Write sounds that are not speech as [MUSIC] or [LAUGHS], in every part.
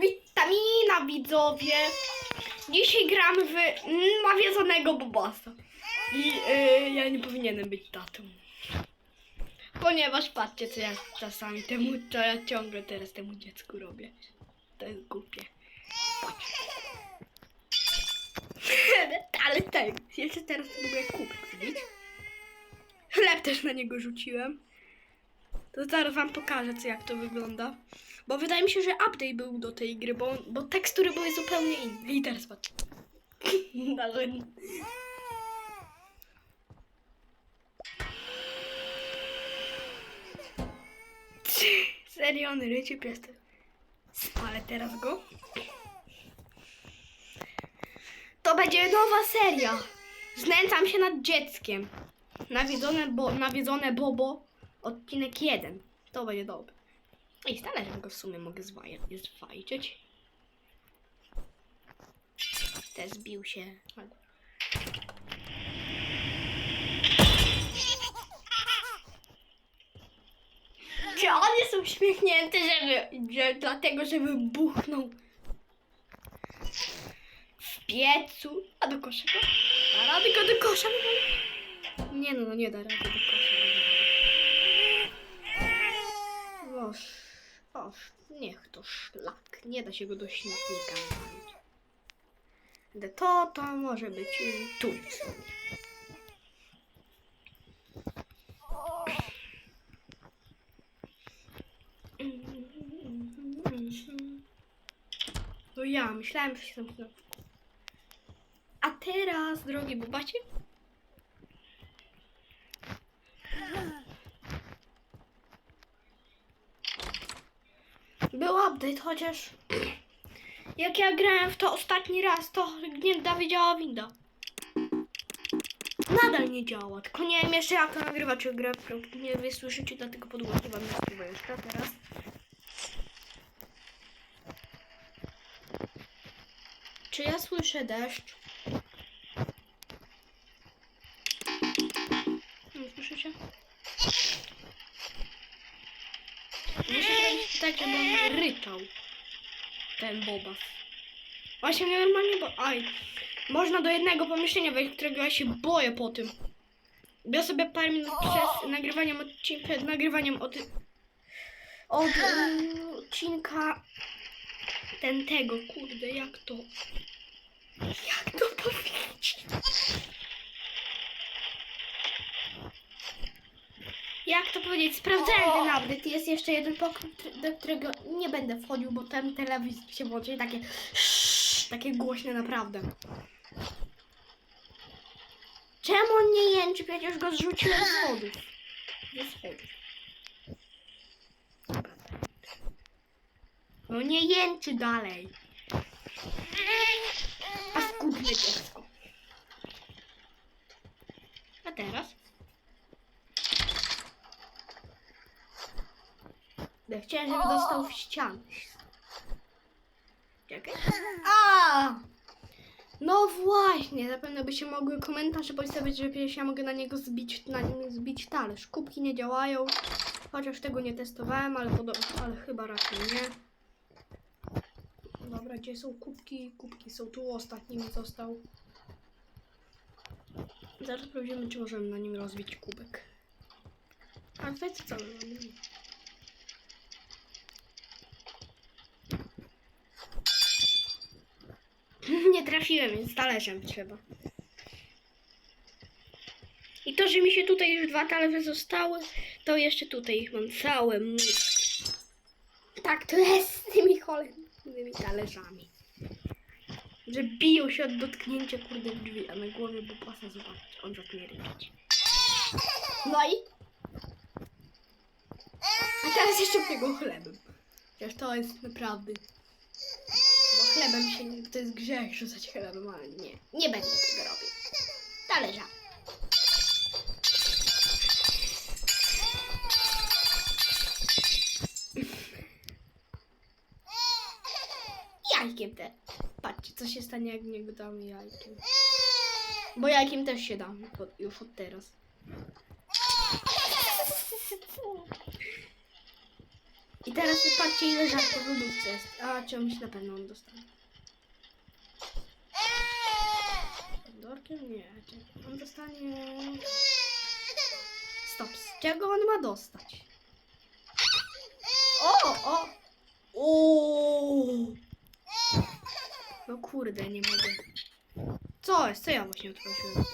Witamina widzowie! Dzisiaj gramy w nawiedzonego Bobasa. I y, ja nie powinienem być tatą. Ponieważ patrzcie co ja czasami temu, co ja ciągle teraz temu dziecku robię. To jest głupie. Ale tak, jeszcze teraz mogę kubek widzieć. Chleb też na niego rzuciłem. To zaraz wam pokażę, co jak to wygląda. Bo wydaje mi się, że update był do tej gry, bo, bo tekstury były zupełnie inne. Patrz. Nawet... [LAUGHS] Serio, on ryczy pies. Spalę teraz go. To będzie nowa seria. Znęcam się nad dzieckiem. Nawiedzone, bo, nawiedzone Bobo. Odcinek 1. To będzie dobre. I talerzem go w sumie mogę zwaj- zwajczyć. Te zbił się. Czy on jest uśmiechnięty, żeby, że, dlatego, że wybuchnął w piecu? A do kosza go? Da rady go do kosza? Nie no, no nie da rady do kosza niech to szlak. Nie da się go do śmietnika wywalić. Gdy to, to może być tu. No ja, myślałem, że się zamknął. A teraz, drogi Bobacie, był update, chociaż jak ja grałem w to ostatni raz, to nie wiedziała winda. Nadal nie działa, tylko nie wiem jeszcze jak to nagrywać, grę nie wysłyszycie, dlatego podgłośnie wam nie spróbuję jeszcze teraz. Czy ja słyszę deszcz? Tak, żeby on ryczał. Ten bobas. Właśnie mnie normalnie bo... Aj. Można do jednego pomieszczenia wejść, którego ja się boję po tym. Ja sobie parę minut przez nagrywaniem odcinka, przed nagrywaniem od... Od mm, odcinka ten tego, kurde, jak to... Jak to powiedzieć? Jak to powiedzieć? Sprawdzałem ten update. Jest jeszcze jeden pokój, do którego nie będę wchodził, bo ten telewizor się włączy i takie takie głośne naprawdę. Czemu on nie jęczy? Przecież go zrzuciłem z schodów. Ze schodów. No nie jęczy dalej. A skutne dziecko. A teraz? Ja chciałem, żeby dostał w ścianę. Czekaj. A! No właśnie, zapewne by się mogły komentarze postawić, że ja mogę na niego zbić, na nim zbić talerz. Kubki nie działają, chociaż tego nie testowałem, ale, ale chyba raczej nie. Dobra, gdzie są kubki? Kubki są tu, ostatni mi został. Zaraz sprawdzimy, czy możemy na nim rozbić kubek. A wiecie co? Nie trafiłem, więc talerzem trzeba. I to, że mi się tutaj już dwa talerze zostały, to jeszcze tutaj ich mam całe. Tak to jest z tymi cholernymi talerzami. Że biją się od dotknięcia kurde drzwi, a na głowie Bobasa zobaczcie, on zacznie ryczeć. No i? A teraz jeszcze tego chlebem. Chociaż to jest naprawdę chlebem się nie, to jest grzech rzucać chlebem, ale nie. Nie będę tego robił. Talerza. Jajkiem te. Patrzcie, co się stanie, jak nie damy jajkiem. Bo jajkiem też się dam już od teraz. [LAUGHS] I teraz patrzcie ile żartów w lodówce jest. A czymś na pewno on dostanie. Dorkiem? Nie. On dostanie... Stop. Z czego on ma dostać? O! O! O! No kurde, nie mogę. Co jest? Co ja właśnie odprosiłem?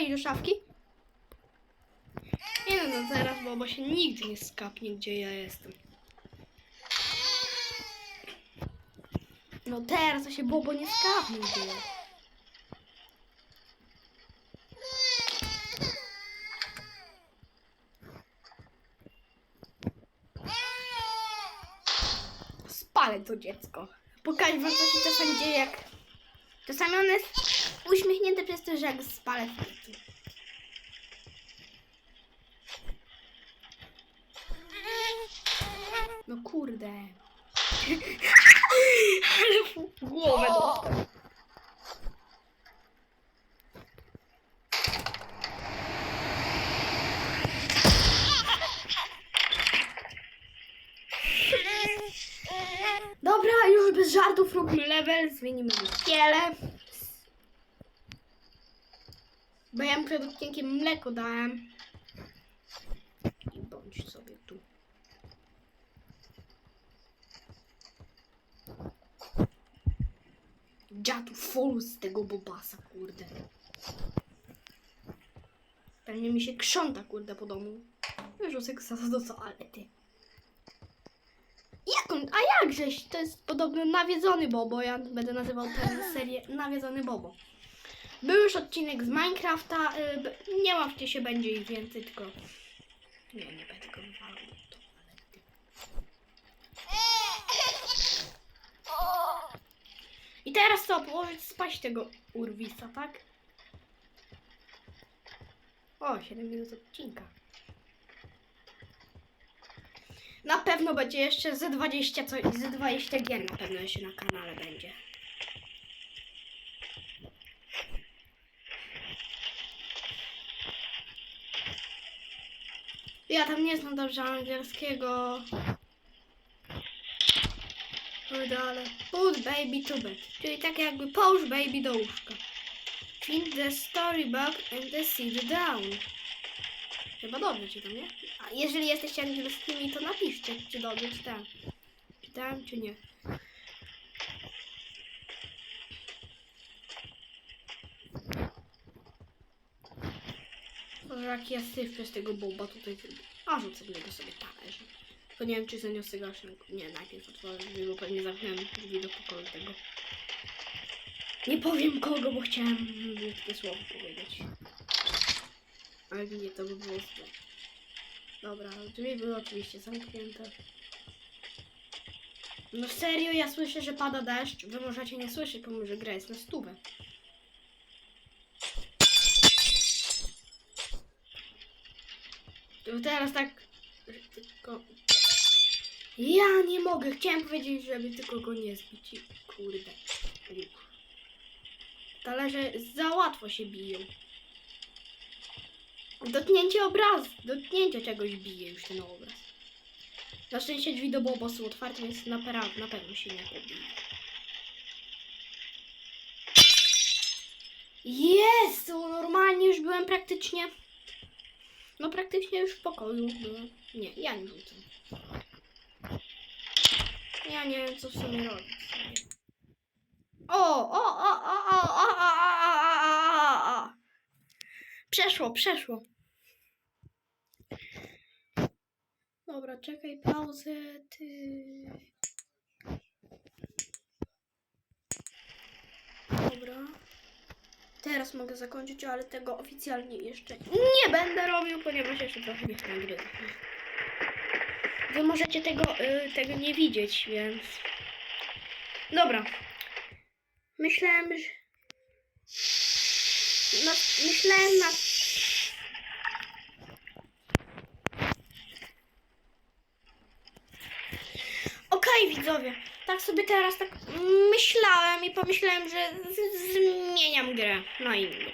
Wejść do szafki? Nie no, no zaraz, bo, bo się nigdy nie skapnie, gdzie ja jestem. No teraz to się Bobo nie skapnie, gdzie ja. Spalę to dziecko. Pokażę wam, co się czasem dzieje, jak... Czasami on jest uśmiechnięty przez to, że jak spalę. No kurde. [LAUGHS] Ale w głowę dostał. Dobra, już bez żartów róbmy level, zmienimy kiele. Bo ja mu przed odcinkiem mleko dałem. I bądź sobie tu. Dziadu full z tego bobasa, kurde. Pewnie mi się krząta, kurde, po domu. Wyrzucę ksasa do toalety. Jak on, a jakżeś? To jest podobno nawiedzony Bobo. Ja będę nazywał tę serię Nawiedzony Bobo. Był już odcinek z Minecrafta. y, b- Nie łapcie się, będzie ich więcej, tylko... Nie, nie będę go wywalał. I teraz co? Położyć spać tego urwisa, tak? O, 7 minut odcinka. Na pewno będzie jeszcze ze 20 coś, ze 20 gier na pewno jeszcze na kanale będzie. Ja tam nie znam dobrze angielskiego. Ale put baby to bed. Czyli tak jakby połóż baby do łóżka. Find the storybook and the seed down. Chyba dobrze czytam, nie? A jeżeli jesteście angielskimi, to napiszcie, czy dobrze czytałem. Czytałem, czy nie. Jaki ja syf przez tego boba tutaj zrobię. A rzucę w sobie talerz. To nie wiem, czy zaniosę gaszynę. Nie, najpierw otworzę drzwi, bo pewnie zamknąłem drzwi do pokoju tego. Nie powiem kogo, bo chciałem brzydkie słowo powiedzieć. Ale nie, to by było złe. Dobra, drzwi były oczywiście zamknięte. No serio, ja słyszę, że pada deszcz. Wy możecie nie słyszeć, pomimo że gra jest na stówę. Teraz tak... Tylko... Ja nie mogę. Chciałem powiedzieć, żeby tylko go nie zbić. Kurde. Talerze za łatwo się biją. Dotknięcie obrazu, dotknięcie czegoś bije już ten obraz. Na szczęście drzwi do Bobo są otwarte, więc na, pera- na pewno się nie pobije. Jest! Normalnie już byłem praktycznie... No praktycznie już w pokoju byłem. Nie, ja nie rzucam. Ja nie wiem, co w sumie robić o, o, o, o, o, o, o, o, o, o. Przeszło, przeszło. Dobra, czekaj, pauzę, ty. Dobra. Teraz mogę zakończyć, ale tego oficjalnie jeszcze nie będę robił, ponieważ jeszcze trochę nie nagrywa. Wy możecie tego, y, tego nie widzieć, więc... Dobra. Myślałem, że... No, myślałem na... Okej, widzowie. Tak sobie teraz tak myślałem i pomyślałem, że z- zmieniam grę na inną.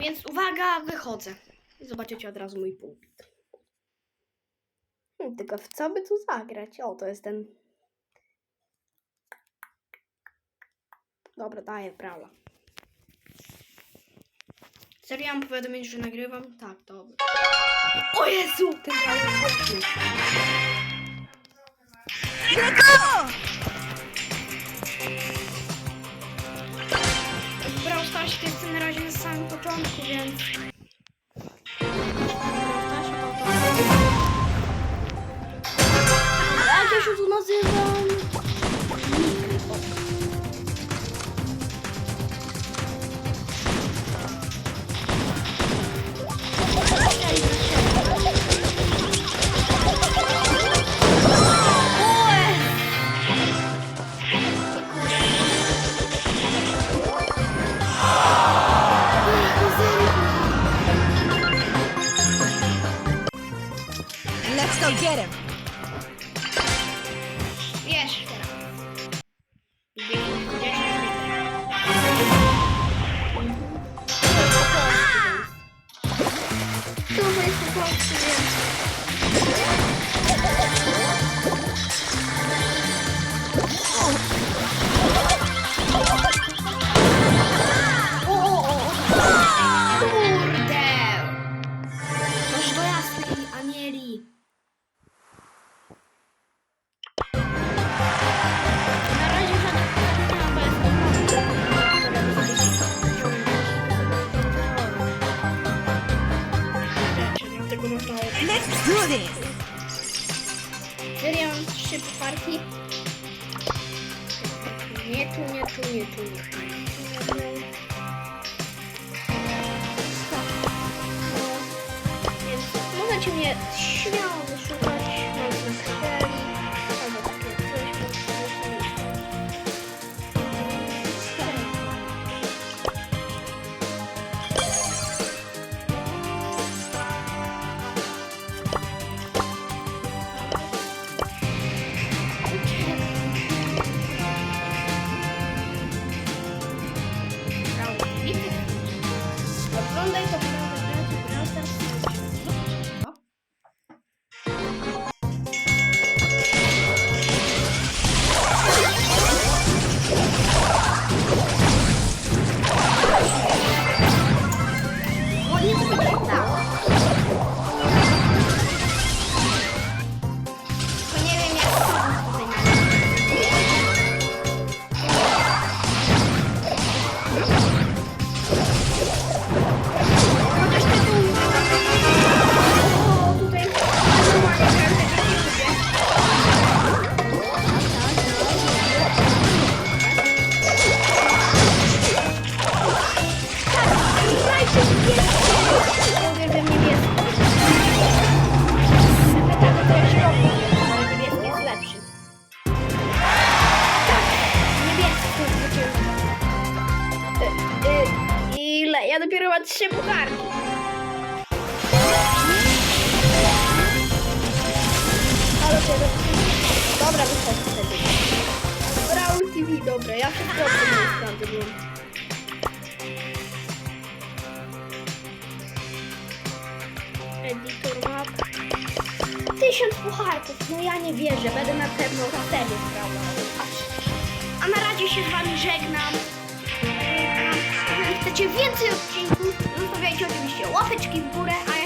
Więc uwaga, wychodzę. I zobaczycie od razu mój pulpit. Hmm, tylko w co by tu zagrać? O, to jest ten... Dobra, daję prawa. Serio, mam powiadomić, że nagrywam? Tak, dobra. O Jezu! Ten jest. Brawl To jestem na razie na samym początku, więc... Ja się tu nazywam? Go get him. Nie tu, nie tu, nie tu, nie tu. Więc możecie mnie śmiało ja oceniam sprawdzę, bo... Editor map. Tysiąc pucharków, no ja nie wierzę, będę na pewno serię grała. A na razie się z wami żegnam. Jeżeli chcecie więcej odcinków, zostawiajcie oczywiście łapeczki w górę, a